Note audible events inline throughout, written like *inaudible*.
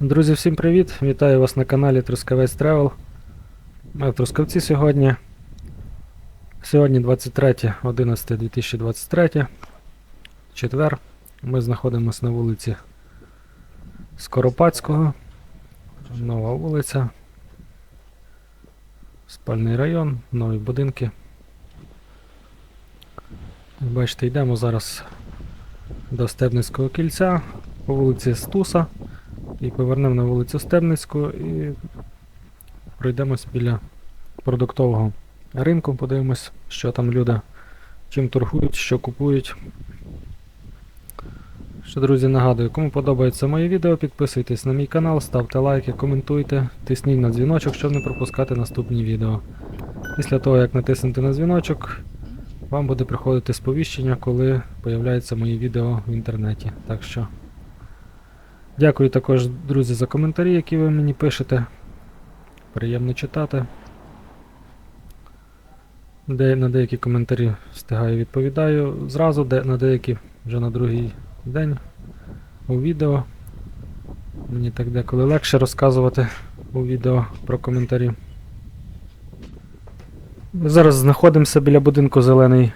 Друзі, всім привіт! Вітаю вас на каналі Трускавець Тревел. Ми в Трускавці сьогодні. Сьогодні 23.11.2023. Четвер. Ми знаходимося на вулиці Скоропадського. Нова вулиця. Спальний район, нові будинки. Бачите, йдемо зараз до Стебницького кільця по вулиці Стуса. І повернемо на вулицю Стебницьку і пройдемось біля продуктового ринку, подивимось, що там люди чим торгують, що купують. Що, друзі, нагадую, кому подобається моє відео, підписуйтесь на мій канал, ставте лайки, коментуйте, тисніть на дзвіночок, щоб не пропускати наступні відео. Після того, як натиснете на дзвіночок, вам буде приходити сповіщення, коли появляються мої відео в інтернеті. Так що. Дякую також, друзі, за коментарі, які ви мені пишете. Приємно читати. Де, на деякі коментарі встигаю відповідаю зразу, де, на деякі вже на другий день у відео. Мені так деколи легше розказувати у відео про коментарі. Ми зараз знаходимося біля будинку зелений,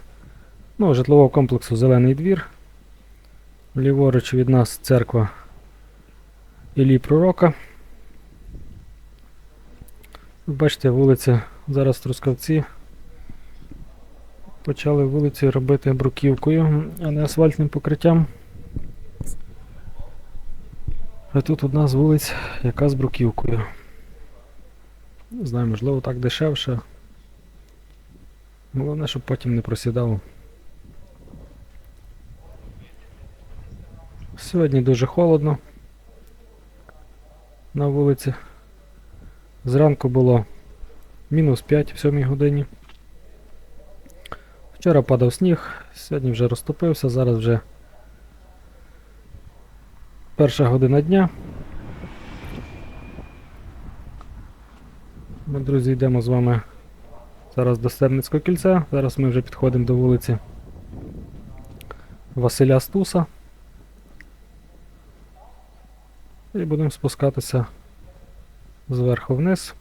ну, житлового комплексу Зелений двір. Ліворуч від нас церква Іллі Пророка. Бачите, вулиця зараз Трускавці. Почали вулиці робити бруківкою, а не асфальтним покриттям. А тут одна з вулиць, яка з бруківкою. Не знаю, можливо так дешевше. Головне, щоб потім не просідало. Сьогодні дуже холодно на вулиці. Зранку було мінус 5 в 7 годині. Вчора падав сніг, сьогодні вже розтопився, зараз вже перша година дня. Ми, друзі, йдемо з вами зараз до Стерницького кільця. Зараз ми вже підходимо до вулиці Василя Стуса. І будемо спускатися зверху вниз.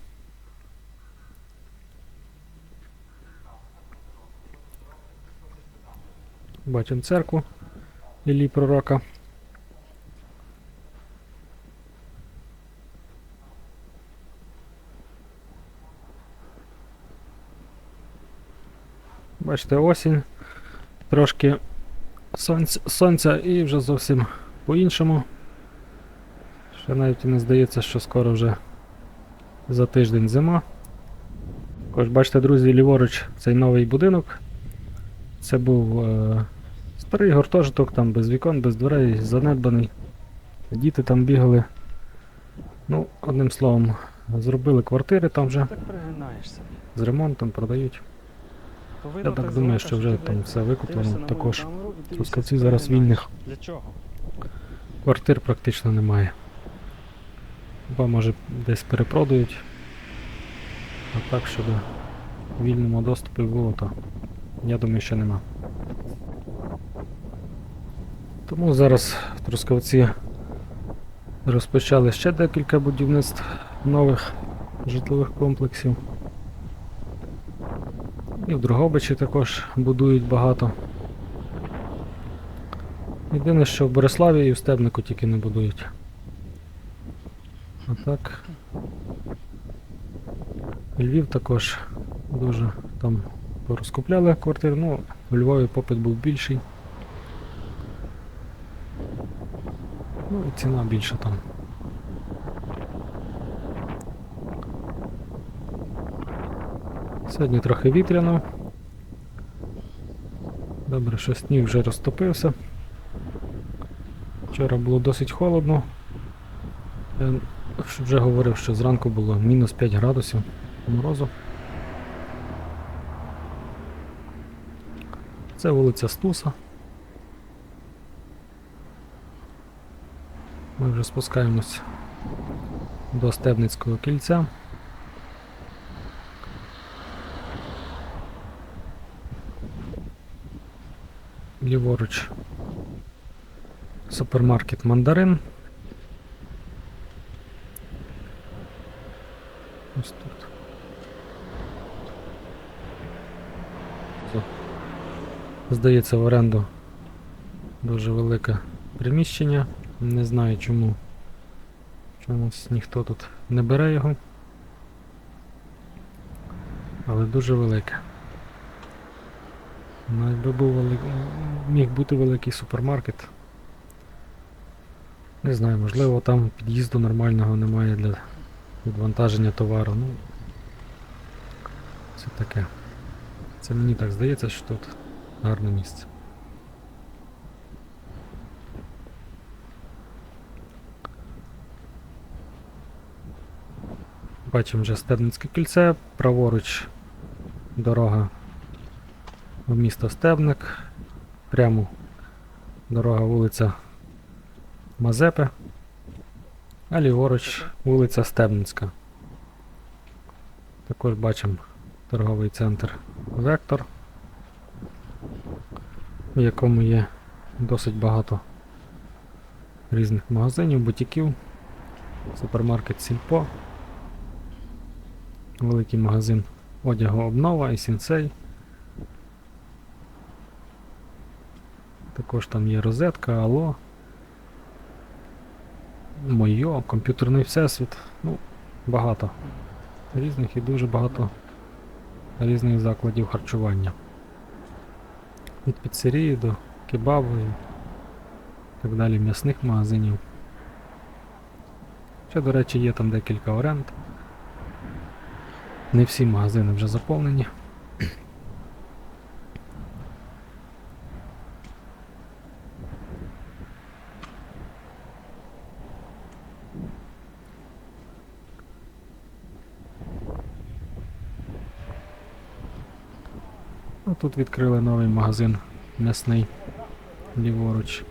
Бачимо церкву Іллі Пророка. Бачите, осінь, трошки сонця, сонця і вже зовсім по-іншому. Ще навіть і не здається, що скоро вже за тиждень зима. Також бачите, друзі, ліворуч цей новий будинок. Це був е, старий гуртожиток, там без вікон, без дверей, занедбаний. Діти там бігали. Ну, одним словом, зробили квартири там вже з ремонтом, продають. Я так думаю, що вже там все викуплено. Також Трускавці зараз вільних Для чого? квартир практично немає. Хіба може десь перепродають. А так, щоб в вільному доступі було, то я думаю, що нема. Тому зараз Трускавці розпочали ще декілька будівництв нових житлових комплексів. І в Дрогобичі також будують багато. Єдине, що в Бориславі і в Стебнику тільки не будують. А так. Львів також дуже там порозкупляли квартири, ну, у Львові попит був більший. Ну і ціна більша там. Сьогодні трохи вітряно. Добре, що сніг вже розтопився. Вчора було досить холодно. Вже говорив, що зранку було мінус 5 градусів морозу. Це вулиця Стуса. Ми вже спускаємось до Стебницького кільця. Ліворуч супермаркет Мандарин. Ось тут. О. Здається, в оренду дуже велике приміщення. Не знаю чому. Чомусь ніхто тут не бере його. Але дуже велике. Ну, якби був велик... міг бути великий супермаркет. Не знаю, можливо там під'їзду нормального немає для відвантаження товару. Ну, це таке. Це мені так здається, що тут гарне місце. Бачимо вже Стебницьке кільце, праворуч дорога в місто Стебник, прямо дорога вулиця Мазепи, а ліворуч вулиця Стебницька. Також бачимо торговий центр Вектор, в якому є досить багато різних магазинів, бутіків, супермаркет Сільпо, великий магазин одягу Обнова і Сінсей. Також там є розетка, Алло. Мойо, комп'ютерний всесвіт. Ну, багато різних і дуже багато різних закладів харчування. Від піцерії до кебабу і так далі м'ясних магазинів. Ще, до речі, є там декілька оренд. Не всі магазини вже заповнені. Тут відкрили новий магазин м'ясний ліворуч.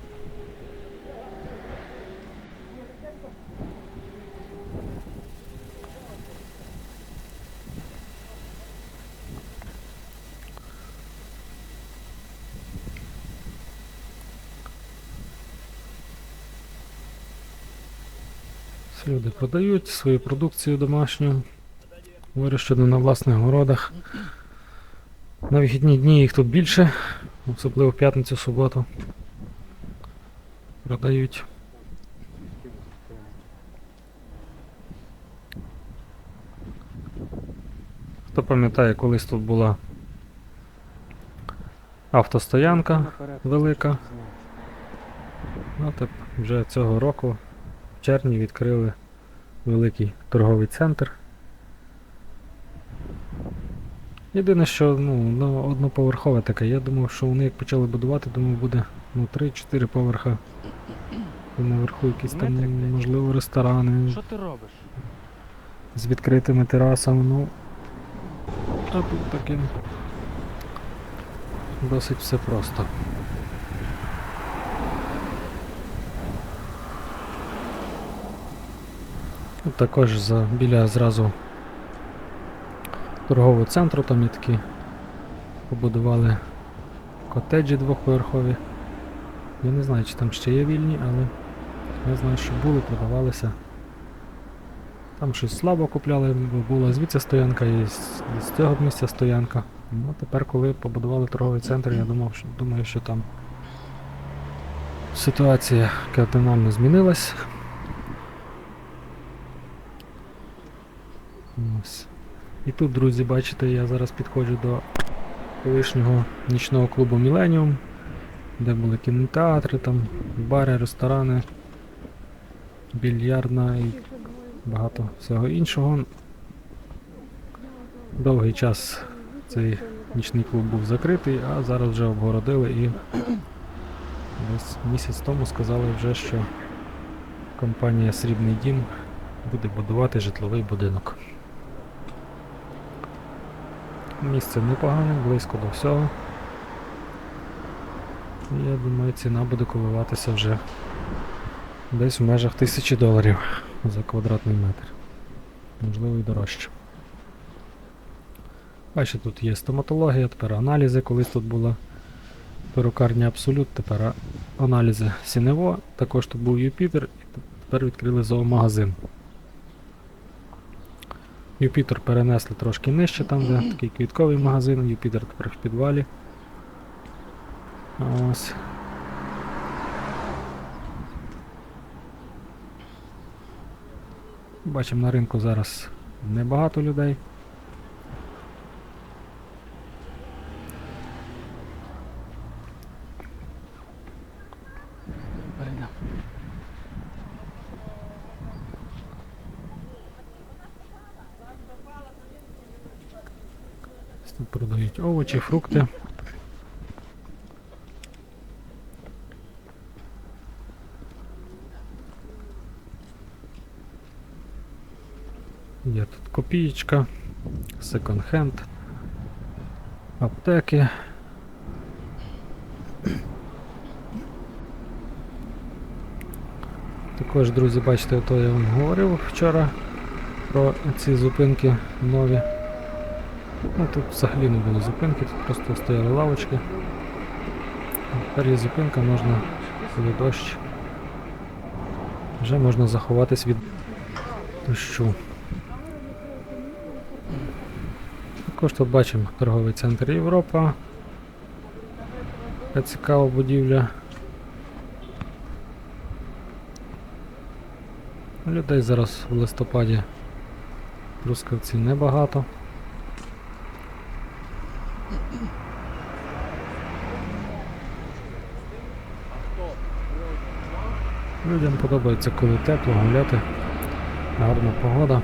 Люди продають свою продукцію домашню, вирощену на власних городах. На вихідні дні їх тут більше, особливо в п'ятницю, суботу. Продають. Хто пам'ятає, колись тут була автостоянка велика. Ну, так вже цього року в червні відкрили великий торговий центр. Єдине, що ну, одноповерхове таке. Я думав, що вони як почали будувати, думав буде ну, 3-4 поверха. І наверху якісь там, можливо, ресторани Що ти робиш? з відкритими терасами, ну. А тут таке досить все просто. Також за, біля зразу торгового центру там є такі побудували котеджі двохповерхові. Я не знаю, чи там ще є вільні, але я знаю, що були, продавалися. Там щось слабо купляли, бо була звідси стоянка і з, цього місця стоянка. Ну, тепер, коли побудували торговий центр, я думав, що, думаю, що там ситуація кардинально змінилась. Ось. І тут, друзі, бачите, я зараз підходжу до колишнього нічного клубу Міленіум, де були кінотеатри, там, бари, ресторани, більярдна і багато всього іншого. Довгий час цей нічний клуб був закритий, а зараз вже обгородили і десь місяць тому сказали вже, що компанія Срібний Дім буде будувати житловий будинок. Місце непогане, близько до всього. Я думаю, ціна буде коливатися вже десь в межах тисячі доларів за квадратний метр. Можливо і дорожче. Бачите, тут є стоматологія, тепер аналізи, колись тут була перукарня Абсолют, тепер аналізи Сінево, також тут був Юпітер, і тепер відкрили зоомагазин. Юпітер перенесли трошки нижче, там де такий квітковий магазин, Юпітер тепер в підвалі. Ось. Бачимо на ринку зараз небагато людей. Тут продають овочі, фрукти. Є тут копієчка, секонд-хенд, аптеки. Також, друзі, бачите, то я вам говорив вчора про ці зупинки нові. Ну тут взагалі не було зупинки, тут просто стояли лавочки. Тепер є зупинка, можна, коли дощ. Вже можна заховатись від дощу. Також тут бачимо торговий центр Європа. Така цікава будівля. Людей зараз в листопаді Трускавці небагато. Людям подобається, коли тепло, гуляти, гарна погода.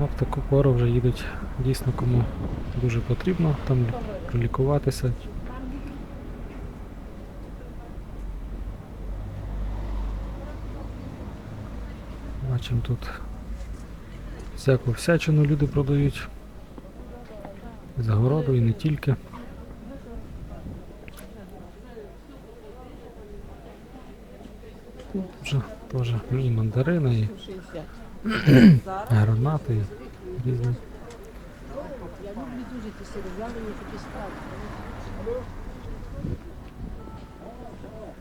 А в таку пору вже їдуть дійсно кому дуже потрібно там лікуватися. Бачимо тут всяку всячину люди продають. З огороду і не тільки. Тут вже теж і мандарини, і *coughs* гранати, і різні. я люблю дуже ті сиров'яні такі страви.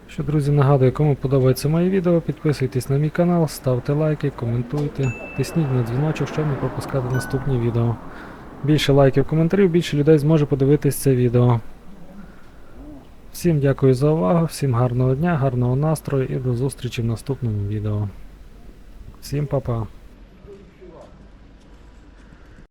Що, друзі, нагадую, кому подобається моє відео, підписуйтесь на мій канал, ставте лайки, коментуйте, тисніть на дзвіночок, щоб не пропускати наступні відео. Більше лайків, коментарів, більше людей зможе подивитись це відео. Всім дякую за увагу, всім гарного дня, гарного настрою і до зустрічі в наступному відео. Всім па-па.